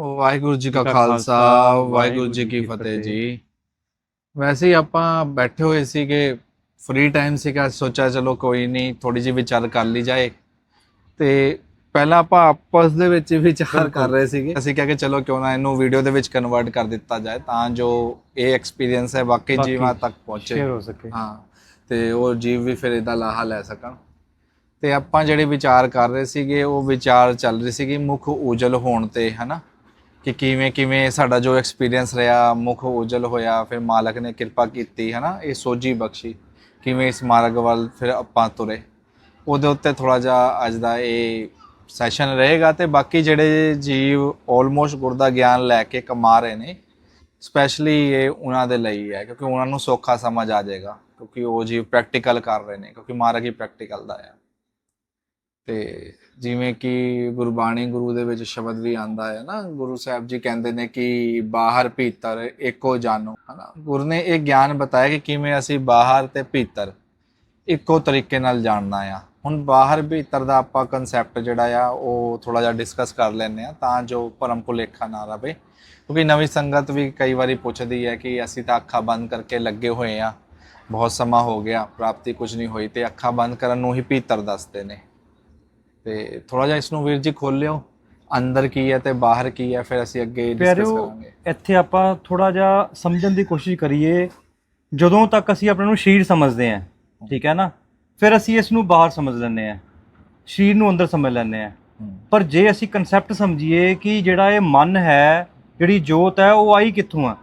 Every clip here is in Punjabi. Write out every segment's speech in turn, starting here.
ਵਾਹਿਗੁਰੂ ਜੀ ਕਾ ਖਾਲਸਾ ਵਾਹਿਗੁਰੂ ਜੀ ਕੀ ਫਤਿਹ ਜੀ। ਵੈਸੇ ਹੀ ਆਪਾਂ ਬੈਠੇ ਹੋਏ ਸੀਗੇ ਫ੍ਰੀ ਟਾਈਮ ਸੀਗਾ ਸੋਚਿਆ ਚਲੋ ਕੋਈ ਨਹੀਂ ਥੋੜੀ ਜਿਹੀ ਵਿਚਾਰ ਕਰ ਲਈ ਜਾਏ। ਤੇ ਪਹਿਲਾਂ ਆਪਾਂ ਆਪਸ ਦੇ ਵਿੱਚ ਵਿਚਾਰ ਕਰ ਰਹੇ ਸੀਗੇ। ਅਸੀਂ ਕਿਹਾ ਕਿ ਚਲੋ ਕਿਉਂ ਨਾ ਇਹਨੂੰ ਵੀਡੀਓ ਦੇ ਵਿੱਚ ਕਨਵਰਟ ਕਰ ਦਿੱਤਾ ਜਾਏ ਤਾਂ ਜੋ ਇਹ ਐਕਸਪੀਰੀਅੰਸ ਹੈ ਵਾਕਈ ਜੀਵਾਂ ਤੱਕ ਪਹੁੰਚੇ। ਸ਼ੇਅਰ ਹੋ ਸਕੇ। ਹਾਂ ਤੇ ਉਹ ਜੀਵ ਵੀ ਫਿਰ ਇਹਦਾ ਲਾਹਾ ਲੈ ਸਕਣ। ਤੇ ਆਪਾਂ ਜਿਹੜੇ ਵਿਚਾਰ ਕਰ ਰਹੇ ਸੀਗੇ ਉਹ ਵਿਚਾਰ ਚੱਲ ਰਹੀ ਸੀਗੀ ਮੁੱਖ ਉਜਲ ਹੋਣ ਤੇ ਹਨਾ? ਕਿ ਕਿਵੇਂ ਕਿਵੇਂ ਸਾਡਾ ਜੋ ਐਕਸਪੀਰੀਅੰਸ ਰਿਹਾ, ਮੁੱਖ ਉਜਲ ਹੋਇਆ, ਫਿਰ ਮਾਲਕ ਨੇ ਕਿਰਪਾ ਕੀਤੀ, ਹਨਾ? ਇਹ ਸੋਝੀ ਬਖਸ਼ੀ, ਕਿਵੇਂ ਇਸ ਮਾਰਗ ਵੱਲ ਫਿਰ ਆਪਾਂ ਤੁਰੇ। ਉਹਦੇ ਉੱਤੇ ਥੋੜਾ ਜਿਹਾ ਅੱਜ ਦਾ ਇਹ ਸੈਸ਼ਨ ਰਹੇਗਾ ਤੇ ਬਾਕੀ ਜਿਹੜੇ ਜੀਵ ਆਲਮੋਸਟ ਗੁਰਦਾ ਗਿਆਨ ਲੈ ਕੇ ਕਮਾ ਰਹੇ ਨੇ ਸਪੈਸ਼ਲੀ ਇਹ ਉਹਨਾਂ ਦੇ ਲਈ ਹੈ, ਕਿਉਂਕਿ ਉਹਨਾਂ ਨੂੰ ਸੌਖਾ ਸਮਝ ਆ ਜਾਏਗਾ, ਕਿਉਂਕਿ ਉਹ ਜੀਵ ਪ੍ਰੈਕਟੀਕਲ ਕਰ ਰਹੇ ਨੇ, ਕਿਉਂਕਿ ਮਾਰਗ ਹੀ ਪ੍ਰੈਕਟੀਕਲ ਦਾ ਆ। ਤੇ ਜਿਵੇਂ ਕਿ ਗੁਰਬਾਣੀ ਗੁਰੂ ਦੇ ਵਿੱਚ ਸ਼ਬਦ ਵੀ ਆਂਦਾ ਹੈ ਨਾ, ਗੁਰੂ ਸਾਹਿਬ ਜੀ ਕਹਿੰਦੇ ਨੇ ਕਿ ਬਾਹਰ ਭੀਤਰ, ਇੱਕੋ ਜਾਨੋ, ਹਨਾ। ਗੁਰੂ ਨੇ ਇਹ ਗਿਆਨ ਬਤਾਇਆ ਕਿ ਕਿਵੇਂ ਅਸੀਂ ਬਾਹਰ ਤੇ ਭੀਤਰ, ਇੱਕੋ ਤਰੀਕੇ ਨਾਲ ਜਾਣਨਾ ਆ। ਹੁਣ ਬਾਹਰ ਭੀਤਰ ਦਾ ਆਪਾਂ ਕਨਸੈਪਟ ਜਿਹੜਾ ਆ, ਉਹ ਥੋੜਾ ਜਿਹਾ ਡਿਸਕਸ ਕਰ ਲੈਂਦੇ ਆ ਤਾਂ ਜੋ ਭਰਮ ਭੁਲੇਖਾ ਨਾ ਰਵੇ। ਕਿਉਂਕਿ ਨਵੀਂ ਸੰਗਤ ਵੀ ਕਈ ਵਾਰੀ ਪੁੱਛਦੀ ਹੈ ਕਿ ਅਸੀਂ ਤਾਂ ਅੱਖਾਂ ਬੰਦ ਕਰਕੇ ਲੱਗੇ ਹੋਏ ਆ ਬਹੁਤ ਸਮਾਂ ਹੋ ਗਿਆ, ਪ੍ਰਾਪਤੀ ਕੁਝ ਨਹੀਂ ਹੋਈ ਤੇ ਅੱਖਾਂ ਬੰਦ ਕਰਨ ਨੂੰ ਹੀ ਭੀਤਰ ਦੱਸਦੇ ਨੇ। ਤੇ ਥੋੜਾ ਜਿਹਾ ਇਸ ਨੂੰ ਵੀਰ ਜੀ ਖੋਲਿਓ। ਅੰਦਰ ਕੀ ਹੈ ਤੇ ਬਾਹਰ ਕੀ ਹੈ ਫਿਰ ਅਸੀਂ ਅੱਗੇ ਡਿਸਕਸ ਪਿਆਰਿਓ ਕਰਾਂਗੇ। ਇੱਥੇ ਆਪਾਂ ਥੋੜਾ ਜਿਹਾ ਸਮਝਣ ਦੀ ਕੋਸ਼ਿਸ਼ ਕਰੀਏ ਜਦੋਂ ਤੱਕ ਅਸੀਂ ਆਪਣੇ ਨੂੰ ਸ਼ਰੀਰ ਸਮਝਦੇ ਹਾਂ ਠੀਕ ਹੈ ਨਾ? ਫਿਰ ਅਸੀਂ ਇਸ ਨੂੰ ਬਾਹਰ ਸਮਝ ਲੈਂਦੇ ਹਾਂ ਸ਼ਰੀਰ ਨੂੰ ਅੰਦਰ ਸਮਝ ਲੈਂਦੇ ਹਾਂ। ਪਰ ਜੇ ਅਸੀਂ ਕਨਸੈਪਟ ਸਮਝੀਏ ਕਿ ਜਿਹੜਾ ਇਹ ਮਨ ਹੈ ਜਿਹੜੀ ਜੋਤ ਹੈ ਉਹ ਆਈ ਕਿੱਥੋਂ ਆ?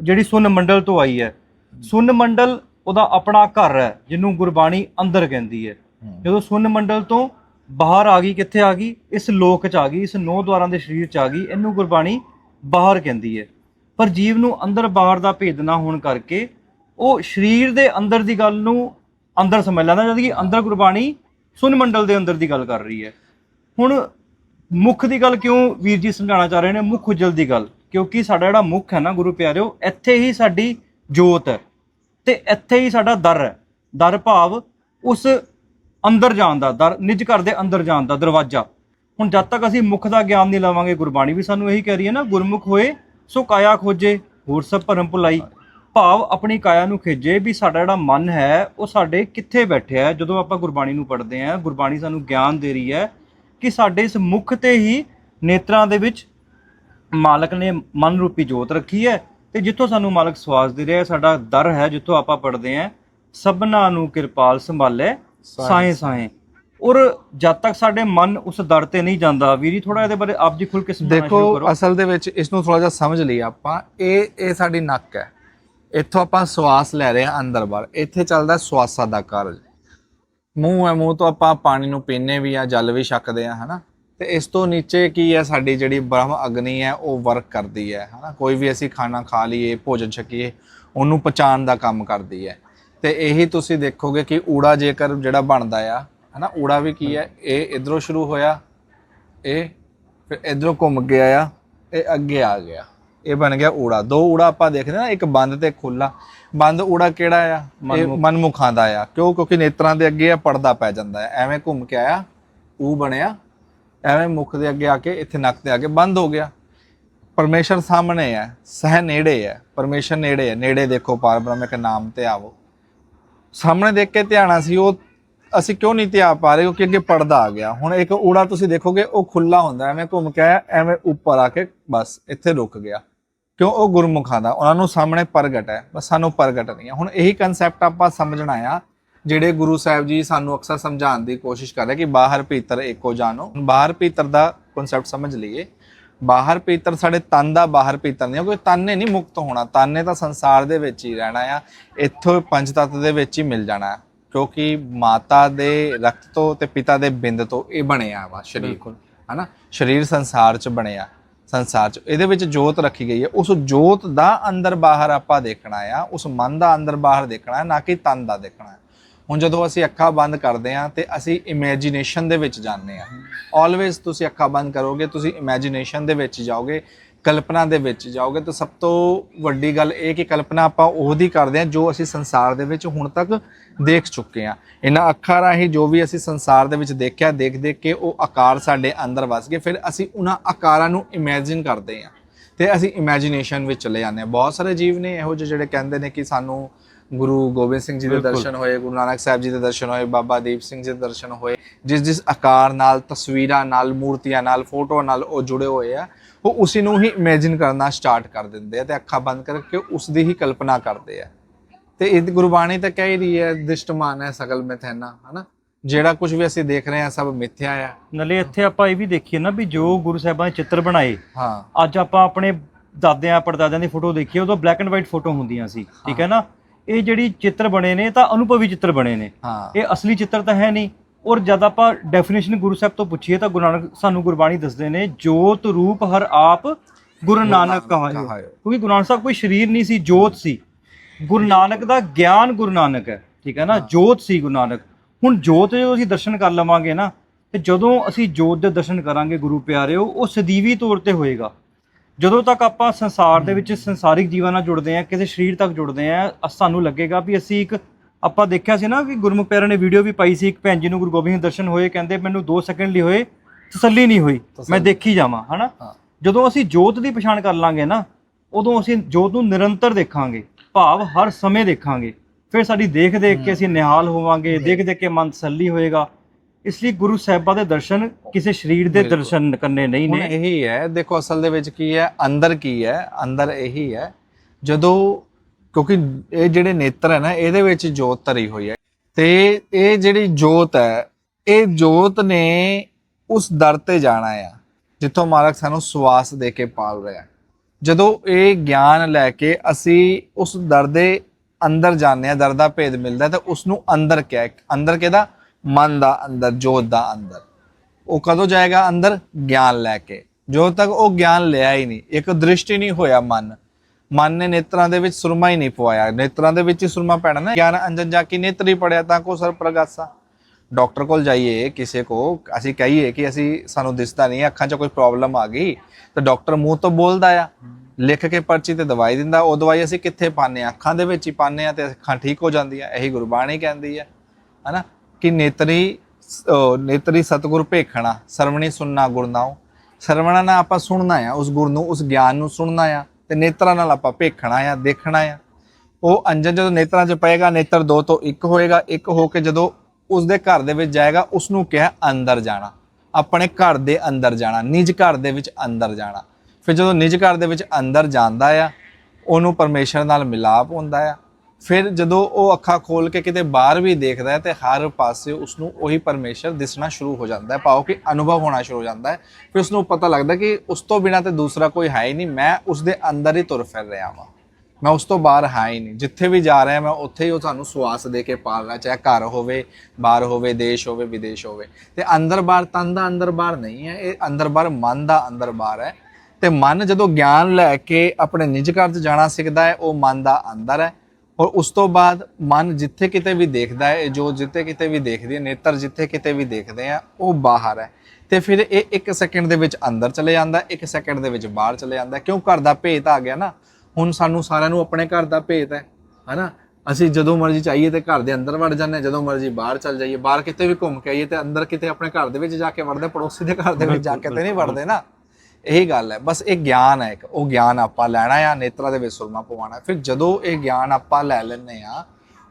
ਜਿਹੜੀ ਸੁਨ ਮੰਡਲ ਤੋਂ ਆਈ ਹੈ। ਸੁਨ ਮੰਡਲ ਉਹਦਾ ਆਪਣਾ ਘਰ ਹੈ ਜਿਹਨੂੰ ਗੁਰਬਾਣੀ ਅੰਦਰ ਕਹਿੰਦੀ ਹੈ। ਜਦੋਂ ਸੁਨ ਮੰਡਲ ਤੋਂ ਬਾਹਰ ਆ ਗਈ, ਕਿੱਥੇ ਆ ਗਈ? ਇਸ ਲੋਕ ਚ ਆ ਗਈ, ਇਸ ਨੌ ਦੁਆਰਾਂ ਦੇ ਸਰੀਰ ਚ ਆ ਗਈ। ਇਹਨੂੰ ਗੁਰਬਾਣੀ ਬਾਹਰ ਕਹਿੰਦੀ ਹੈ। ਪਰ ਜੀਵ ਨੂੰ ਅੰਦਰ ਬਾਹਰ ਦਾ ਭੇਦ ਨਾ ਹੋਣ ਕਰਕੇ ਉਹ ਸਰੀਰ ਦੇ ਅੰਦਰ ਦੀ ਗੱਲ ਨੂੰ ਅੰਦਰ ਸਮਝ ਲੈਂਦਾ, ਜਦ ਕਿ ਅੰਦਰ ਗੁਰਬਾਣੀ ਸੁਨ ਮੰਡਲ ਦੇ ਅੰਦਰ ਦੀ ਗੱਲ ਕਰ ਰਹੀ ਹੈ। ਹੁਣ ਮੁੱਖ ਦੀ ਗੱਲ ਕਿਉਂ ਵੀਰ ਜੀ ਸਮਝਾਉਣਾ ਚਾਹ ਰਹੇ ਨੇ? ਮੁੱਖ ਉਜਲ ਦੀ ਗੱਲ। ਕਿਉਂਕਿ ਸਾਡਾ ਜਿਹੜਾ ਮੁੱਖ ਹੈ ਨਾ, ਗੁਰੂ ਪਿਆਰਿਓ, ਇੱਥੇ ਹੀ ਸਾਡੀ ਜੋਤ ਹੈ। ਤੇ ਇੱਥੇ ਹੀ ਸਾਡਾ ਦਰ ਹੈ। ਦਰ ਭਾਵ ਉਸ ਅੰਦਰ ਜਾਣ ਦਾ, ਦਰ, ਨਿੱਜ ਘਰ ਦੇ ਅੰਦਰ ਜਾਣ ਦਾ ਦਰਵਾਜ਼ਾ। ਹੁਣ ਜਦ ਤੱਕ ਅਸੀਂ ਮੁੱਖ ਦਾ ਗਿਆਨ ਨਹੀਂ ਲਵਾਂਗੇ, ਗੁਰਬਾਣੀ ਵੀ ਸਾਨੂੰ ਇਹੀ ਕਹਿ ਰਹੀ ਹੈ ਨਾ, ਗੁਰਮੁਖ ਹੋਏ, ਸੋ ਕਾਇਆ ਖੋਜੇ, ਹੋਰ ਸਭ ਭਰਮ ਭੁਲਾਈ। ਭਾਵ ਆਪਣੀ ਕਾਇਆ ਨੂੰ ਖੇਜੇ ਵੀ ਸਾਡਾ ਜਿਹੜਾ ਮਨ ਹੈ, ਉਹ ਸਾਡੇ ਕਿੱਥੇ ਬੈਠਿਆ ਹੈ? ਜਦੋਂ ਆਪਾਂ ਗੁਰਬਾਣੀ ਨੂੰ ਪੜ੍ਹਦੇ ਹਾਂ, ਗੁਰਬਾਣੀ ਸਾਨੂੰ ਗਿਆਨ ਦੇ ਰਹੀ ਹੈ ਕਿ ਸਾਡੇ ਇਸ ਮੁਖ ਤੇ ਹੀ ਨੇਤਰਾਂ ਦੇ ਵਿੱਚ ਮਾਲਕ ਨੇ ਮਨ ਰੂਪੀ ਜੋਤ ਰੱਖੀ ਹੈ ਤੇ ਜਿੱਥੋਂ ਸਾਨੂੰ ਮਾਲਕ ਸਵਾਸ ਦੇ ਰਿਹਾ ਸਾਡਾ ਦਰ ਹੈ, ਜਿੱਥੋਂ ਆਪਾਂ ਪੜ੍ਹਦੇ ਹਾਂ, ਸਭਨਾ ਨੂੰ ਕਿਰਪਾਲ ਸੰਭਾਲੇ ਸਾਏ ਸਾਏ ਔਰ ਜਦ ਤੱਕ ਸਾਡੇ ਮਨ ਉਸ ਦਰ ਤੇ ਨਹੀਂ ਜਾਂਦਾ ਵੀਰੀ ਥੋੜਾ ਇਹਦੇ ਬਾਰੇ ਆਪ ਜੀ ਖੁੱਲ ਕੇ ਸਮਝਾਉਣਾ ਸ਼ੁਰੂ ਦੇਖੋ ਅਸਲ ਦੇ ਵਿੱਚ ਇਸ ਨੂੰ ਥੋੜਾ ਜਿਹਾ ਸਮਝ ਲਈ ਆਪਾਂ। ਇਹ ਇਹ ਸਾਡੀ ਨੱਕ ਹੈ। ਇੱਥੋਂ ਆਪਾਂ ਸਵਾਸ ਲੈ ਰਹੇ ਹਾਂ ਅੰਦਰ ਬਾਹਰ। ਇੱਥੇ ਚੱਲਦਾ ਸਵਾਸਾਂ ਦਾ ਕਾਰਜ। ਮੂੰਹ ਹੈ ਮੂੰਹ ਤੋਂ ਆਪਾਂ ਪਾਣੀ ਨੂੰ ਪੀਨੇ ਵੀ ਆ ਜਲ ਵੀ ਛਕਦੇ ਆ ਹਨਾ? ਤੇ ਇਸ ਤੋਂ ਨੀਚੇ ਕੀ ਹੈ ਸਾਡੀ ਜਿਹੜੀ ਬ੍ਰਹਮ ਅਗਨੀ ਹੈ ਉਹ ਵਰਕ ਕਰਦੀ ਹੈ ਹਨਾ? ਕੋਈ ਵੀ ਅਸੀਂ ਖਾਣਾ ਖਾ ਲਈਏ ਭੋਜਨ ਛਕੀਏ ਉਹਨੂੰ ਪਚਾਉਣ ਦਾ ਕੰਮ ਕਰਦੀ ਹੈ। ਤੇ ਇਹੀ ਤੁਸੀਂ ਦੇਖੋਗੇ ਕਿ ਊੜਾ ਜੇਕਰ ਜਿਹੜਾ ਬਣਦਾ ਆ ਹਨਾ ਊੜਾ ਵੀ ਕੀ ਹੈ ਇਹ ਇਧਰੋਂ ਸ਼ੁਰੂ ਹੋਇਆ ਇਹ ਫਿਰ ਇਧਰੋਂ ਘੁੰਮ ਗਿਆ ਆ ਇਹ ਅੱਗੇ ਆ ਗਿਆ ਇਹ ਬਣ ਗਿਆ ਊੜਾ। ਦੋ ਊੜਾ ਆਪਾਂ ਦੇਖਦੇ ਨਾ ਇੱਕ ਬੰਦ ਤੇ ਖੁੱਲਾ ਬੰਦ ਊੜਾ ਕਿਹੜਾ ਆ? ਇਹ ਮਨਮੁਖ। ਮਨਮੁਖਾਂ ਦਾ ਆ ਕਿਉਂ? ਕਿਉਂਕਿ ਨੇਤਰਾਂ ਦੇ ਅੱਗੇ ਆ ਪਰਦਾ ਪੈ ਜਾਂਦਾ ਹੈ ਐਵੇਂ ਘੁੰਮ ਕੇ ਆਇਆ ਊ ਬਣਿਆ ਐਵੇਂ ਮੁਖ ਦੇ ਅੱਗੇ ਆ ਕੇ ਇੱਥੇ ਨੱਕ ਤੇ ਆ ਕੇ ਬੰਦ ਹੋ ਗਿਆ। ਪਰਮੇਸ਼ਰ ਸਾਹਮਣੇ ਹੈ ਸਹਿ ਨੇੜੇ ਹੈ ਪਰਮੇਸ਼ਰ ਨੇੜੇ ਹੈ ਨੇੜੇ ਦੇਖੋ ਪਾਰ ਬ੍ਰਹਮ ਇੱਕ ਨਾਮ ਤੇ ਆਵੋ। ਸਾਹਮਣੇ ਦੇਖ ਕੇ ਧਿਆਣਾ ਸੀ, ਉਹ ਅਸੀਂ ਕਿਉਂ ਨਹੀਂ ਧਿਆ ਪਾ ਰਹੇ ਕਿਉਂਕਿ ਅੱਗੇ ਪਰਦਾ ਆ ਗਿਆ। ਹੁਣ ਇੱਕ ਊੜਾ ਤੁਸੀਂ ਦੇਖੋਗੇ, ਉਹ ਖੁੱਲਾ ਹੁੰਦਾ, ਐਵੇਂ ਘੁੰਮ ਕੇ ਐਵੇਂ ਉੱਪਰ ਆ ਕੇ ਬਸ ਇੱਥੇ ਰੁਕ ਗਿਆ। ਕਿਉਂ? ਉਹ ਗੁਰਮੁਖਾਂ ਦਾ, ਉਹਨਾਂ ਨੂੰ ਸਾਹਮਣੇ ਪ੍ਰਗਟ ਹੈ, ਬਸ ਸਾਨੂੰ ਪ੍ਰਗਟ ਨਹੀਂ ਹੈ। ਹੁਣ ਇਹੀ ਕਨਸੈਪਟ ਆਪਾਂ ਸਮਝਣਾ ਆ, ਜਿਹੜੇ ਗੁਰੂ ਸਾਹਿਬ ਜੀ ਸਾਨੂੰ ਅਕਸਰ ਸਮਝਾਉਣ ਦੀ ਕੋਸ਼ਿਸ਼ ਕਰ ਰਹੇ ਕਿ ਬਾਹਰ ਭੀਤਰ ਏਕੋ ਜਾਣੋ ਬਾਹਰ ਭੀਤਰ ਦਾ ਕਨਸੈਪਟ ਸਮਝ ਲਈਏ ਬਾਹਰ ਭੀਤਰ ਸਾਡੇ ਤਨ ਦਾ ਬਾਹਰ ਭੀਤਰ ਨਹੀਂ ਕੋਈ ਤਨ ਨੇ ਨਹੀਂ ਮੁਕਤ ਹੋਣਾ। ਤਨ ਨੇ ਤਾਂ ਸੰਸਾਰ ਦੇ ਵਿੱਚ ਹੀ ਰਹਿਣਾ ਆ ਇੱਥੋਂ ਪੰਜ ਤੱਤ ਦੇ ਵਿੱਚ ਹੀ ਮਿਲ ਜਾਣਾ। ਕਿਉਂਕਿ ਮਾਤਾ ਦੇ ਰਕਤ ਤੋਂ ਤੇ ਪਿਤਾ ਦੇ ਬਿੰਦ ਤੋਂ ਇਹ ਬਣਿਆ ਵਾ ਸਰੀਰ। ਹਨਾ? ਸਰੀਰ ਸੰਸਾਰ ਚ ਬਣਿਆ ਸੰਸਾਰ ਚ। ਇਹਦੇ ਵਿੱਚ ਜੋਤ ਰੱਖੀ ਗਈ ਹੈ ਉਸ ਜੋਤ ਦਾ ਅੰਦਰ ਬਾਹਰ ਆਪਾਂ ਦੇਖਣਾ ਆ ਉਸ ਮਨ ਦਾ ਅੰਦਰ ਬਾਹਰ ਦੇਖਣਾ ਹੈ ਨਾ ਕਿ ਤਨ ਦਾ ਦੇਖਣਾ ਹੈ ਹੁਣ ਜਦੋਂ ਅਸੀਂ ਅੱਖਾਂ ਬੰਦ ਕਰਦੇ ਹਾਂ ਤੇ ਅਸੀਂ ਇਮੇਜਿਨੇਸ਼ਨ ਦੇ ਵਿੱਚ ਜਾਂਦੇ ਹਾਂ। ਆਲਵੇਜ਼ ਤੁਸੀਂ ਅੱਖਾਂ ਬੰਦ ਕਰੋਗੇ, ਤੁਸੀਂ ਇਮੇਜਿਨੇਸ਼ਨ ਦੇ ਵਿੱਚ ਜਾਓਗੇ, ਕਲਪਨਾ ਦੇ ਵਿੱਚ ਜਾਓਗੇ, ਤਾਂ ਸਭ ਤੋਂ ਵੱਡੀ ਗੱਲ ਇਹ ਕਿ ਕਲਪਨਾ ਆਪਾਂ ਉਹਦੀ ਕਰਦੇ ਹਾਂ ਜੋ ਅਸੀਂ ਸੰਸਾਰ ਦੇ ਵਿੱਚ ਹੁਣ ਤੱਕ ਦੇਖ ਚੁੱਕੇ ਹਾਂ। ਇਹਨਾਂ ਅੱਖਾਂ ਰਾਹੀਂ ਜੋ ਵੀ ਅਸੀਂ ਸੰਸਾਰ ਦੇ ਵਿੱਚ ਦੇਖਿਆ ਦੇਖ ਦੇਖ ਕੇ ਉਹ ਆਕਾਰ ਸਾਡੇ ਅੰਦਰ ਵਸ ਗਏ, ਫਿਰ ਅਸੀਂ ਉਹਨਾਂ ਆਕਾਰਾਂ ਨੂੰ ਇਮੇਜਿਨ ਕਰਦੇ ਹਾਂ। ਤੇ ਅਸੀਂ ਇਮੇਜਿਨੇਸ਼ਨ ਵਿੱਚ ਚਲੇ ਜਾਂਦੇ ਹਾਂ। ਬਹੁਤ ਸਾਰੇ ਜੀਵ ਨੇ ਇਹੋ ਜਿਹੇ ਜਿਹੜੇ ਕਹਿੰਦੇ ਨੇ ਕਿ ਸਾਨੂੰ ਗੁਰੂ ਗੋਬਿੰਦ ਸਿੰਘ ਜੀ ਦੇ। ਦਰਸ਼ਨ ਹੋਏ ਗੁਰੂ ਨਾਨਕ ਸਾਹਿਬ ਜੀ ਦੇ ਦਰਸ਼ਨ ਹੋਏ ਬਾਬਾ ਦੀਪ ਸਿੰਘ ਜੀ ਦੇ ਦਰਸ਼ਨ ਹੋਏ ਜਿਸ ਜਿਸ ਆਕਾਰ ਨਾਲ ਤਸਵੀਰਾਂ ਨਾਲ ਮੂਰਤੀਆਂ ਨਾਲ ਫੋਟੋ ਨਾਲ ਉਹ ਜੁੜੇ ਹੋਏ ਆ ਉਹ ਉਸੇ ਨੂੰ ਹੀ ਇਮੇਜਿਨ ਕਰਨਾ ਸਟਾਰਟ ਕਰ ਦਿੰਦੇ ਆ ਤੇ ਅੱਖਾਂ ਬੰਦ ਕਰਕੇ ਉਸ ਦੀ ਹੀ ਕਲਪਨਾ ਕਰਦੇ ਆ। ਤੇ ਇਹ ਗੁਰਬਾਣੀ ਤਾਂ ਕਹਿ ਰਹੀ ਹੈ ਦਿਸ਼ਟਮਾਨ ਹੈ ਸਗਲ ਮਿਥੈਨਾ ਹਨਾ? ਜਿਹੜਾ ਕੁਝ ਵੀ ਅਸੀਂ ਦੇਖ ਰਹੇ ਹਾਂ ਸਭ ਮਿਥਿਆ ਆ। ਨਾਲੇ ਇੱਥੇ ਆਪਾਂ ਇਹ ਵੀ ਦੇਖੀਏ ਨਾ ਵੀ ਜੋ ਗੁਰੂ ਸਾਹਿਬਾਂ ਨੇ ਚਿੱਤਰ ਬਣਾਏ ਹਾਂ। ਅੱਜ ਆਪਾਂ ਆਪਣੇ ਦਾਦਿਆਂ ਪੜਦਾਦਿਆਂ ਦੀ ਫੋਟੋ ਦੇਖੀਏ ਉਦੋਂ ਬਲੈਕ ਐਂਡ ਵਾਈਟ ਫੋਟੋ ਹੁੰਦੀਆਂ ਸੀ ਠੀਕ ਹੈ ਨਾ? ਇਹ ਜਿਹੜੀ ਚਿੱਤਰ ਬਣੇ ਨੇ ਤਾਂ ਅਨੁਭਵੀ ਚਿੱਤਰ ਬਣੇ ਨੇ। ਇਹ ਅਸਲੀ ਚਿੱਤਰ ਤਾਂ ਹੈ ਨਹੀਂ। ਔਰ ਜਦ ਆਪਾਂ ਡੈਫੀਨੇਸ਼ਨ ਗੁਰੂ ਸਾਹਿਬ ਤੋਂ ਪੁੱਛੀਏ ਤਾਂ ਗੁਰੂ ਨਾਨਕ ਸਾਨੂੰ ਗੁਰਬਾਣੀ ਦੱਸਦੇ ਨੇ ਜੋਤ ਰੂਪ ਹਰ ਆਪ ਗੁਰੂ ਨਾਨਕ ਕਹਾਇਓ। ਕਿਉਂਕਿ ਗੁਰੂ ਨਾਨਕ ਸਾਹਿਬ ਕੋਈ ਸਰੀਰ ਨਹੀਂ ਸੀ ਜੋਤ ਸੀ। ਗੁਰੂ ਨਾਨਕ ਦਾ ਗਿਆਨ ਗੁਰੂ ਨਾਨਕ ਹੈ ਠੀਕ ਹੈ ਨਾ? ਜੋਤ ਸੀ ਗੁਰੂ ਨਾਨਕ। ਹੁਣ ਜੋਤ ਜਦੋਂ ਅਸੀਂ ਦਰਸ਼ਨ ਕਰ ਲਵਾਂਗੇ ਨਾ ਤੇ ਜਦੋਂ ਅਸੀਂ ਜੋਤ ਦੇ ਦਰਸ਼ਨ ਕਰਾਂਗੇ ਗੁਰੂ ਪਿਆਰਿਓ ਉਹ ਸਦੀਵੀ ਤੌਰ ਤੇ ਹੋਏਗਾ। ਜਦੋਂ ਤੱਕ ਆਪਾਂ ਸੰਸਾਰ ਦੇ ਵਿੱਚ ਸੰਸਾਰਿਕ ਜੀਵਨ ਨਾਲ ਜੁੜਦੇ ਆ ਕਿਸੇ ਸਰੀਰ ਤੱਕ ਜੁੜਦੇ ਆ ਸਾਨੂੰ ਲੱਗੇਗਾ ਵੀ ਅਸੀਂ ਇੱਕ ਆਪਾਂ ਦੇਖਿਆ ਸੀ ਨਾ ਕਿ ਗੁਰਮੁਖ ਪਿਆਰਿਆਂ ਨੇ ਵੀਡੀਓ ਵੀ ਪਾਈ ਸੀ ਇੱਕ ਭੈਣ ਜੀ ਨੂੰ ਗੁਰੂ ਗੋਬਿੰਦ ਸਿੰਘ ਦਰਸ਼ਨ ਹੋਏ ਕਹਿੰਦੇ ਮੈਨੂੰ 2 ਸੈਕਿੰਡ ਲਈ ਹੋਏ ਤਸੱਲੀ ਨਹੀਂ ਹੋਈ ਮੈਂ ਦੇਖੀ ਜਾਵਾਂ ਹਨਾ। ਜਦੋਂ ਅਸੀਂ ਜੋਤ ਦੀ ਪਛਾਣ ਕਰ ਲਾਂਗੇ ਨਾ ਉਦੋਂ ਅਸੀਂ ਜੋਤ ਨੂੰ ਨਿਰੰਤਰ ਦੇਖਾਂਗੇ ਭਾਵ ਹਰ ਸਮੇਂ ਦੇਖਾਂਗੇ। ਫਿਰ ਸਾਡੀ ਦੇਖ ਦੇਖ ਕੇ ਅਸੀਂ ਨਿਹਾਲ ਹੋਵਾਂਗੇ ਦੇਖ ਦੇਖ ਕੇ ਮਨ ਤਸੱਲੀ ਹੋਏਗਾ। ਇਸ ਲਈ ਗੁਰੂ ਸਾਹਿਬਾਂ ਦੇ ਦਰਸ਼ਨ ਕਿਸੇ ਸਰੀਰ ਦੇ। ਦਰਸ਼ਨ ਕਰਨੇ ਨਹੀਂ ਹੁਣ ਨੇ। ਇਹੀ ਹੈ ਦੇਖੋ ਅਸਲ ਦੇ ਵਿੱਚ ਕੀ ਹੈ ਅੰਦਰ ਕੀ ਹੈ ਅੰਦਰ ਇਹੀ ਹੈ ਜਦੋਂ ਕਿਉਂਕਿ ਇਹ ਜਿਹੜੇ ਨੇਤਰ ਹੈ ਨਾ ਇਹਦੇ ਵਿੱਚ ਜੋਤ ਧਰੀ ਹੋਈ ਹੈ। ਤੇ ਇਹ ਜਿਹੜੀ ਜੋਤ ਹੈ ਇਹ ਜੋਤ ਨੇ ਉਸ ਦਰ ਤੇ ਜਾਣਾ ਆ ਜਿੱਥੋਂ ਮਾਲਕ ਸਾਨੂੰ ਸਵਾਸ ਦੇ ਕੇ ਪਾਲ ਰਿਹਾ। ਜਦੋਂ ਇਹ ਗਿਆਨ ਲੈ ਕੇ ਅਸੀਂ ਉਸ ਦਰ ਦੇ ਅੰਦਰ ਜਾਂਦੇ ਆ, ਦਰ ਦਾ ਭੇਦ ਮਿਲਦਾ ਤਾਂ ਉਸ ਨੂੰ ਅੰਦਰ ਕਿਹਾ ਅੰਦਰ ਕਿਹਦਾ? ਮਨ ਦਾ ਅੰਦਰ, ਜੋਤ ਦਾ ਅੰਦਰ। ਉਹ ਕਦੋਂ ਜਾਏਗਾ? ਅੰਦਰ ਗਿਆਨ ਲੈ ਕੇ। ਜੋ ਤੱਕ ਉਹ ਗਿਆਨ ਲਿਆ ਹੀ ਨਹੀਂ, ਇੱਕ ਦ੍ਰਿਸ਼ਟੀ ਨਹੀਂ ਹੋਇਆ ਮਨ। ਮਨ ਨੇ ਨੇਤਰਾਂ ਦੇ ਵਿੱਚ ਸੁਰਮਾ ਹੀ ਨਹੀਂ ਪਵਾਇਆ। ਨੇਤਰਾਂ ਦੇ ਵਿੱਚ ਹੀ ਸੁਰਮਾ ਪੈਣਾ ਨਾ। ਗਿਆਨ ਅੰਜਨ ਜਾ ਕੇ ਨੇਤਰ ਹੀ ਪੜਿਆ, ਤਾਂ ਕੋ ਸਰ ਪ੍ਰਗਾਸਾ। ਡਾਕਟਰ ਕੋਲ ਜਾਈਏ, ਕਿਸੇ ਕੋ, ਅਸੀਂ ਕਹੀਏ ਕਿ ਅਸੀਂ, ਸਾਨੂੰ ਦਿਸਦਾ ਨਹੀਂ, ਅੱਖਾਂ 'ਚ ਕੋਈ ਪ੍ਰੋਬਲਮ ਆ ਗਈ, ਤਾਂ ਡਾਕਟਰ ਮੂੰਹ ਤੋਂ ਬੋਲਦਾ ਆ। ਲਿਖ ਕੇ ਪਰਚੀ ਤੇ ਦਵਾਈ ਦਿੰਦਾ, ਉਹ ਦਵਾਈ ਅਸੀਂ ਕਿੱਥੇ ਪਾਉਂਦੇ ਹਾਂ? ਅੱਖਾਂ ਦੇ ਵਿੱਚ ਹੀ ਪਾਉਂਦੇ ਆ ਤੇ ਅੱਖਾਂ ਠੀਕ ਹੋ ਜਾਂਦੀਆਂ, ਇਹੀ ਗੁਰਬਾਣੀ ਕਹਿੰਦੀ ਹੈ, ਹਨਾ? ਕਿ ਨੇਤਰੀ ਨੇਤਰੀ ਸਤਗੁਰ ਭੇਖਣਾ, ਸਰਵਣੀ ਸੁਣਨਾ ਗੁਰਨਾਉ ਸਰਵਣਾ ਨਾਲ ਆਪਾਂ ਸੁਣਨਾ ਆ, ਉਸ ਗੁਰ ਨੂੰ, ਉਸ ਗਿਆਨ ਨੂੰ ਸੁਣਨਾ ਆ ਤੇ ਨੇਤਰਾਂ ਨਾਲ ਆਪਾਂ ਭੇਖਣਾ ਆ, ਦੇਖਣਾ ਆ। ਉਹ ਅੰਜਨ ਜਦੋਂ ਨੇਤਰਾਂ 'ਚ ਪਏਗਾ, ਨੇਤਰ ਦੋ ਤੋਂ ਇੱਕ ਹੋਏਗਾ, ਇੱਕ ਹੋ ਕੇ ਜਦੋਂ ਉਸ ਦੇ ਘਰ ਦੇ ਵਿੱਚ ਜਾਏਗਾ ਉਸ ਨੂੰ ਕਿਹਾ ਅੰਦਰ ਜਾਣਾ। ਆਪਣੇ ਘਰ ਦੇ ਅੰਦਰ ਜਾਣਾ, ਨਿਜ ਘਰ ਦੇ ਵਿੱਚ ਅੰਦਰ ਜਾਣਾ। ਫਿਰ ਜਦੋਂ ਨਿਜ ਘਰ ਦੇ ਵਿੱਚ ਅੰਦਰ ਜਾਂਦਾ ਆ, ਉਹਨੂੰ ਪਰਮੇਸ਼ਰ ਨਾਲ ਮਿਲਾਪ ਹੁੰਦਾ ਆ। ਫਿਰ ਜਦੋਂ ਉਹ ਅੱਖਾਂ ਖੋਲ ਕੇ ਕਿਤੇ ਬਾਹਰ ਵੀ ਦੇਖਦਾ ਹੈ ਤੇ ਹਰ ਪਾਸੇ ਉਸ ਨੂੰ ਉਹੀ ਪਰਮੇਸ਼ਰ ਦਿਸਣਾ ਸ਼ੁਰੂ ਹੋ ਜਾਂਦਾ ਹੈ ਪਾਓ ਕਿ ਅਨੁਭਵ ਹੋਣਾ ਸ਼ੁਰੂ ਹੋ ਜਾਂਦਾ ਹੈ। ਫਿਰ ਉਸ ਨੂੰ ਪਤਾ ਲੱਗਦਾ ਕਿ ਉਸ ਤੋਂ ਬਿਨਾ ਤੇ ਦੂਸਰਾ ਕੋਈ ਹੈ ਹੀ ਨਹੀਂ, ਮੈਂ ਉਸ ਦੇ ਅੰਦਰ ਹੀ ਤੁਰ ਫਿਰ ਰਿਹਾ ਹਾਂ ਮੈਂ ਉਸ ਤੋਂ ਬਾਹਰ ਹੈ ਹੀ ਨਹੀਂ। ਜਿੱਥੇ ਵੀ ਜਾ ਰਿਹਾ ਮੈਂ, ਉੱਥੇ ਹੀ ਉਹ ਤੁਹਾਨੂੰ ਸਵਾਸ ਦੇ ਕੇ ਪਾਲਣਾ, ਚਾਹੇ ਘਰ ਹੋਵੇ, ਬਾਹਰ ਹੋਵੇ, ਦੇਸ਼ ਹੋਵੇ, ਵਿਦੇਸ਼ ਹੋਵੇ। ਤੇ ਅੰਦਰ ਬਾਹਰ ਤਨ ਦਾ ਅੰਦਰ ਬਾਹਰ ਨਹੀਂ ਹੈ, ਇਹ ਅੰਦਰ ਬਾਹਰ ਮਨ ਦਾ ਅੰਦਰ ਬਾਹਰ ਹੈ। ਤੇ ਮਨ ਜਦੋਂ ਗਿਆਨ ਲੈ ਕੇ ਆਪਣੇ ਨਿਜ ਘਰ 'ਚ ਜਾਣਾ ਸਿੱਖਦਾ ਹੈ, ਉਹ ਮਨ ਦਾ ਅੰਦਰ ਹੈ। ਔਰ ਉਸ ਤੋਂ ਬਾਅਦ ਮਨ ਜਿੱਥੇ ਕਿਤੇ ਵੀ ਦੇਖਦਾ ਹੈ ਜੋ ਜਿੱਥੇ ਕਿਤੇ ਵੀ ਦੇਖਦੀ ਹੈ, ਨੇਤਰ ਜਿੱਥੇ ਕਿਤੇ ਵੀ ਦੇਖਦੇ ਆ, ਉਹ ਬਾਹਰ ਹੈ। ਤੇ ਫਿਰ ਇਹ ਇੱਕ ਸੈਕਿੰਡ ਦੇ ਵਿੱਚ ਅੰਦਰ ਚਲੇ ਜਾਂਦਾ, ਇੱਕ ਸੈਕਿੰਡ ਦੇ ਵਿੱਚ ਬਾਹਰ ਚਲੇ ਜਾਂਦਾ। ਕਿਉਂ ਘਰ ਦਾ ਭੇਤ ਆ ਗਿਆ ਨਾ? ਹੁਣ ਸਾਨੂੰ ਸਾਰਿਆਂ ਨੂੰ ਆਪਣੇ ਘਰ ਦਾ ਭੇਤ ਹੈ, ਹਨਾ? ਅਸੀਂ ਜਦੋਂ ਮਰਜ਼ੀ ਚਾਹੀਏ ਤੇ ਘਰ ਦੇ ਅੰਦਰ ਵੜ ਜਾਂਦੇ ਹਾਂ, ਜਦੋਂ ਮਰਜ਼ੀ ਬਾਹਰ ਚੱਲ ਜਾਈਏ, ਬਾਹਰ ਕਿਤੇ ਵੀ ਘੁੰਮ ਕੇ ਆਈਏ ਤੇ ਅੰਦਰ ਕਿਤੇ ਆਪਣੇ ਘਰ ਦੇ ਵਿੱਚ ਜਾ ਕੇ ਵੜਦੇ, ਪੜੋਸੀ ਦੇ ਘਰ ਦੇ ਵਿੱਚ ਜਾ ਕੇ ਤੇ ਨਹੀਂ ਵੜਦੇ ਨਾ। ਇਹੀ ਗੱਲ ਹੈ, ਬਸ ਇਹ ਗਿਆਨ ਹੈ ਇੱਕ, ਉਹ ਗਿਆਨ ਆਪਾਂ ਲੈਣਾ ਆ ਨੇਤਰਾਂ ਦੇ ਵਿੱਚ ਸੁਰਮਾ ਪਵਾਉਣਾ। ਫਿਰ ਜਦੋਂ ਇਹ ਗਿਆਨ ਆਪਾਂ ਲੈ ਲੈਂਦੇ ਆ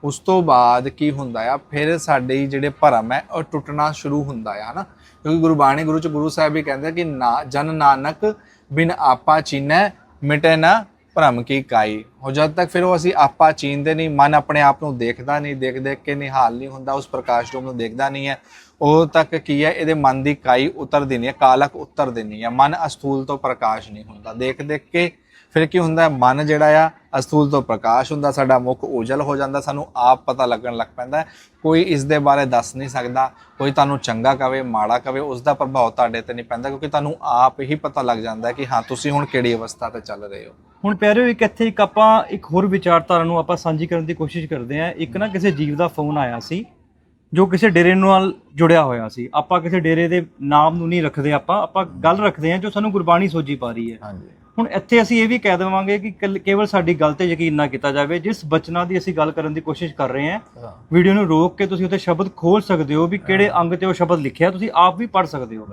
ਉਸ ਤੋਂ ਬਾਅਦ ਕੀ ਹੁੰਦਾ ਆ, ਫਿਰ ਸਾਡੇ ਜਿਹੜੇ ਭਰਮ ਹੈ, ਉਹ ਟੁੱਟਣਾ ਸ਼ੁਰੂ ਹੁੰਦਾ ਆ, ਹਨਾ। ਕਿਉਂਕਿ ਗੁਰਬਾਣੀ ਗੁਰੂ ਚ ਗੁਰੂ ਸਾਹਿਬ ਵੀ ਕਹਿੰਦੇ ਆ ਕਿ ਨਾ, ਜਨ ਨਾਨਕ ਬਿਨ ਆਪਾ ਚੀਨੈ, ਮਿਟੈ ਨਾ ਭਰਮ ਕੀ ਕਾਈ? ਹੋ ਜਦ ਤੱਕ ਫਿਰ ਉਹ ਅਸੀਂ ਆਪਾ ਚੀਨਦੇ ਨਹੀਂ, ਮਨ ਆਪਣੇ ਆਪ ਨੂੰ ਦੇਖਦਾ ਨਹੀਂ, ਦੇਖ ਦੇਖ ਕੇ ਨਿਹਾਲ ਨਹੀਂ ਹੁੰਦਾ, ਉਸ ਪ੍ਰਕਾਸ਼ ਰੂਪ ਨੂੰ ਦੇਖਦਾ ਨਹੀਂ ਹੈ। ਉਹ ਤੱਕ ਕੀ ਹੈ, ਇਹਦੇ ਮਨ ਦੀ ਕਾਈ ਉਤਰਦੀ ਨਹੀਂ ਹੈ, ਕਾਲਕ ਉਤਰ ਦੇਣੀ ਹੈ। ਮਨ ਅਸਥੂਲ ਤੋਂ ਪ੍ਰਕਾਸ਼ ਨਹੀਂ ਹੁੰਦਾ। ਦੇਖ ਦੇਖ ਕੇ ਫਿਰ ਕੀ ਹੁੰਦਾ ਮਨ ਜਿਹੜਾ ਆ, ਅਸਥੂਲ ਤੋਂ ਪ੍ਰਕਾਸ਼ ਹੁੰਦਾ, ਸਾਡਾ ਮੁਖ ਉਜਲ ਹੋ ਜਾਂਦਾ, ਸਾਨੂੰ ਆਪ ਪਤਾ ਲੱਗਣ ਲੱਗ ਪੈਂਦਾ ਕੋਈ ਇਸ ਦੇ ਬਾਰੇ ਦੱਸ ਨਹੀਂ ਸਕਦਾ, ਕੋਈ ਤੁਹਾਨੂੰ ਚੰਗਾ ਕਵੇ, ਮਾੜਾ ਕਵੇ, ਉਸ ਦਾ ਪ੍ਰਭਾਵ ਤੁਹਾਡੇ ਤੇ ਨਹੀਂ ਪੈਂਦਾ, ਕਿਉਂਕਿ ਤੁਹਾਨੂੰ ਆਪ ਹੀ ਪਤਾ ਲੱਗ ਜਾਂਦਾ ਕਿ ਹਾਂ, ਤੁਸੀਂ ਹੁਣ ਕਿਹੜੀ ਅਵਸਥਾ ਤੇ ਚੱਲ ਰਹੇ ਹੋ। ਹੁਣ ਪਿਆਰਿਓ ਇੱਕ ਇੱਥੇ ਇੱਕ ਆਪਾਂ ਇੱਕ ਹੋਰ ਵਿਚਾਰਧਾਰਾ ਨੂੰ ਆਪਾਂ ਸਾਂਝੀ ਕਰਨ ਦੀ ਕੋਸ਼ਿਸ਼ ਕਰਦੇ ਹਾਂ। ਇੱਕ ਨਾ ਕਿਸੇ ਜੀਵ ਦਾ ਫੋਨ ਆਇਆ ਸੀ ਜੋ ਕਿਸੇ ਡੇਰੇ ਨਾਲ ਜੁੜਿਆ ਹੋਇਆ ਸੀ। ਆਪਾਂ ਕਿਸੇ ਡੇਰੇ ਦੇ ਨਾਮ ਨੂੰ ਨਹੀਂ ਰੱਖਦੇ ਆਪਾਂ ਆਪਾਂ ਗੱਲ ਰੱਖਦੇ ਹਾਂ ਜੋ ਸਾਨੂੰ ਗੁਰਬਾਣੀ ਸੋਝੀ ਪਾ ਰਹੀ ਹੈ। ਹਾਂਜੀ। ਹੁਣ ਇੱਥੇ ਅਸੀਂ ਇਹ ਵੀ ਕਹਿ ਦੇਵਾਂਗੇ ਕਿ ਕੱਲ- ਕੇਵਲ ਸਾਡੀ ਗੱਲ ਤੇ ਯਕੀਨ ਨਾ ਕੀਤਾ ਜਾਵੇ। ਜਿਸ ਬਚਨਾਂ ਦੀ ਅਸੀਂ ਗੱਲ ਕਰਨ ਦੀ ਕੋਸ਼ਿਸ਼ ਕਰ ਰਹੇ ਹਾਂ ਵੀਡੀਓ ਨੂੰ ਰੋਕ ਕੇ ਤੁਸੀਂ ਉੱਥੇ ਸ਼ਬਦ ਖੋਲ ਸਕਦੇ ਹੋ ਵੀ ਕਿਹੜੇ ਅੰਗ ਤੇ ਉਹ ਸ਼ਬਦ ਲਿਖਿਆ ਤੁਸੀਂ ਆਪ ਵੀ ਪੜ੍ਹ ਸਕਦੇ ਹੋ।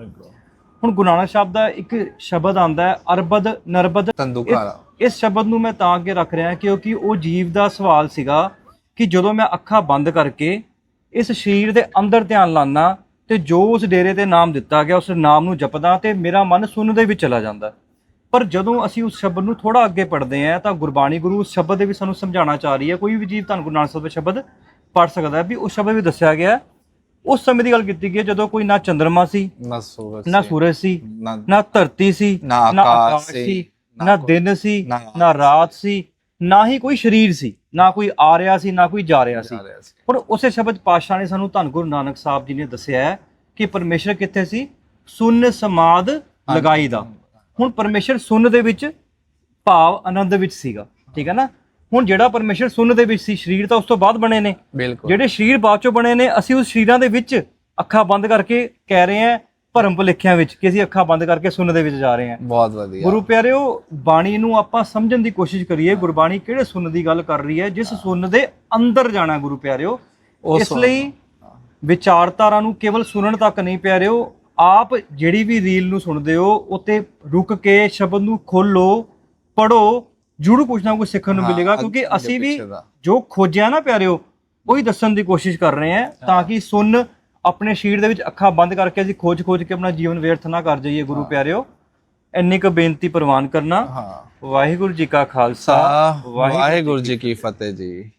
ਹੁਣ ਗੁਰੂ ਨਾਨਕ ਸਾਹਿਬ ਦਾ ਇੱਕ ਸ਼ਬਦ ਆਂਦਾ ਹੈ ਅਰਬਦ ਨਰਬਦ। ਤੰਦੂਕਾਰਾ। ਇਸ ਸ਼ਬਦ ਨੂੰ ਮੈਂ ਤਾਂ ਅੱਗੇ ਰੱਖ ਰਿਹਾ ਕਿਉਂਕਿ ਉਹ ਜੀਵ ਦਾ ਸਵਾਲ ਸੀਗਾ ਕਿ ਜਦੋਂ ਮੈਂ ਅੱਖਾਂ ਬੰਦ ਕਰਕੇ ਇਸ ਸਰੀਰ ਦੇ ਅੰਦਰ ਧਿਆਨ ਲਾਣਾ ਤੇ ਜੋ ਉਸ ਡੇਰੇ ਤੇ ਨਾਮ ਦਿੱਤਾ ਗਿਆ ਉਸ ਨਾਮ ਨੂੰ ਜਪਦਾ ਤੇ ਮੇਰਾ ਮਨ ਸੁਣਨ ਦੇ ਵਿੱਚ ਚਲਾ ਜਾਂਦਾ। ਪਰ ਜਦੋਂ ਅਸੀਂ ਉਸ ਸ਼ਬਦ ਨੂੰ ਥੋੜਾ ਅੱਗੇ ਪੜ੍ਹਦੇ ਹਾਂ ਤਾਂ ਗੁਰਬਾਣੀ ਗੁਰੂ ਉਸ ਸ਼ਬਦ ਦੇ ਵਿੱਚ ਸਾਨੂੰ ਸਮਝਾਉਣਾ ਚਾਹ ਰਹੀ ਹੈ। ਕੋਈ ਵੀ ਜੀਵ ਧੰਨ ਗੁਰੂ ਨਾਨਕ ਸਾਹਿਬ ਦਾ ਸ਼ਬਦ ਪੜ੍ਹ ਸਕਦਾ ਵੀ ਉਸ ਸ਼ਬਦ ਵਿੱਚ ਦੱਸਿਆ ਗਿਆ। ਉਸ ਸਮੇਂ ਦੀ ਗੱਲ ਕੀਤੀ ਗਈ ਜਦੋਂ ਕੋਈ ਨਾ ਚੰਦਰਮਾ ਸੀ ਨਾ ਸੂਰਜ ਨਾ ਸੀ, ਸੂਰਜ ਸੀ ਨਾ ਨਾ ਧਰਤੀ ਸੀ ਨਾ ਆਕਾਸ਼ ਸੀ, ਨਾ ਦਿਨ ਸੀ ਨਾ ਰਾਤ ਸੀ ਨਾ ਹੀ ਕੋਈ ਸਰੀਰ ਸੀ ਨਾ ਕੋਈ ਆ ਰਿਹਾ ਸੀ ਨਾ ਕੋਈ ਜਾ ਰਿਹਾ ਸੀ। ਪਰ ਉਸੇ ਸ਼ਬਦ ਪਾਤਸ਼ਾਹ ਨੇ ਸਾਨੂੰ ਧੰਨ ਗੁਰੂ ਨਾਨਕ ਸਾਹਿਬ ਜੀ ਨੇ ਦੱਸਿਆ ਹੈ ਕਿ ਪਰਮੇਸ਼ਰ ਕਿੱਥੇ ਸੀ? ਸੁਨ ਸਮਾਦ ਲਗਾਈ ਦਾ। ਹੁਣ ਪਰਮੇਸ਼ਰ ਸੁਨ ਦੇ ਵਿੱਚ ਭਾਵ ਆਨੰਦ ਵਿੱਚ ਸੀਗਾ ਠੀਕ ਹੈ ਨਾ? ਹੁਣ ਜਿਹੜਾ ਪਰਮੇਸ਼ਰ ਸੁਨ ਦੇ ਵਿੱਚ ਸੀ ਸਰੀਰ ਤਾਂ ਉਸ ਤੋਂ ਬਾਅਦ ਬਣੇ ਨੇ। ਜਿਹੜੇ ਸਰੀਰ ਬਾਅਦ ਚੋਂ ਬਣੇ ਨੇ ਅਸੀਂ ਉਸ ਸਰੀਰਾਂ ਦੇ ਵਿੱਚ ਅੱਖਾਂ ਬੰਦ ਕਰਕੇ ਕਹਿ ਰਹੇ ਹਾਂ ਭਰਮ ਭੁਲੇਖਿਆਂ ਵਿੱਚ ਕਿ ਅਸੀਂ ਅੱਖਾਂ ਬੰਦ ਕਰਕੇ ਸੁਨ ਦੇ ਵਿੱਚ ਜਾ ਰਹੇ ਹਾਂ। ਬਹੁਤ ਵਧੀਆ। ਗੁਰੂ ਪਿਆਰਿਓ ਬਾਣੀ ਨੂੰ ਆਪਾਂ ਸਮਝਣ ਦੀ ਕੋਸ਼ਿਸ਼ ਕਰੀਏ ਗੁਰਬਾਣੀ ਕਿਹੜੇ ਸੁਨ ਦੀ ਗੱਲ ਕਰ ਰਹੀ ਹੈ ਜਿਸ ਸੁਨ ਦੇ ਅੰਦਰ ਜਾਣਾ ਗੁਰੂ ਪਿਆਰਿਓ। ਇਸ। ਲਈ ਵਿਚਾਰਧਾਰਾ ਨੂੰ ਕੇਵਲ ਸੁਣਨ ਤੱਕ ਨਹੀਂ ਪਿਆਰਿਓ ਆਪ ਜਿਹੜੀ ਵੀ ਰੀਲ ਨੂੰ ਸੁਣਦੇ ਹੋ ਉੱਤੇ ਰੁਕ ਕੇ ਸ਼ਬਦ ਨੂੰ ਖੋਲੋ ਪੜੋ ਜ਼ਰੂਰ ਕੁਝ ਨਾ ਕੁਝ ਸਿੱਖਣ ਨੂੰ ਮਿਲੇਗਾ ਕਿਉਂਕਿ ਅਸੀਂ ਵੀ। ਜੋ ਖੋਜਿਆ ਨਾ ਪਿਆਰਿਓ ਉਹੀ ਦੱਸਣ ਦੀ ਕੋਸ਼ਿਸ਼ ਕਰ ਰਹੇ ਹਾਂ ਤਾਂ ਕਿ ਸੁਣ ਆਪਣੇ ਸ਼ੀਰ ਦੇ ਵਿੱਚ ਅੱਖਾਂ ਬੰਦ ਕਰਕੇ ਅਸੀਂ ਖੋਜ-ਖੋਜ ਕੇ ਆਪਣਾ ਜੀਵਨ ਵਿਅਰਥ ਨਾ ਕਰ ਜਾਈਏ ਗੁਰੂ ਪਿਆਰਿਓ। ਇੰਨੀ ਕੁ ਬੇਨਤੀ ਪ੍ਰਵਾਨ ਕਰਨਾ। ਹਾਂ। ਵਾਹਿਗੁਰੂ ਜੀ ਕਾ ਖਾਲਸਾ ਵਾਹਿਗੁਰੂ ਜੀ ਕੀ ਫਤਿਹ ਜੀ।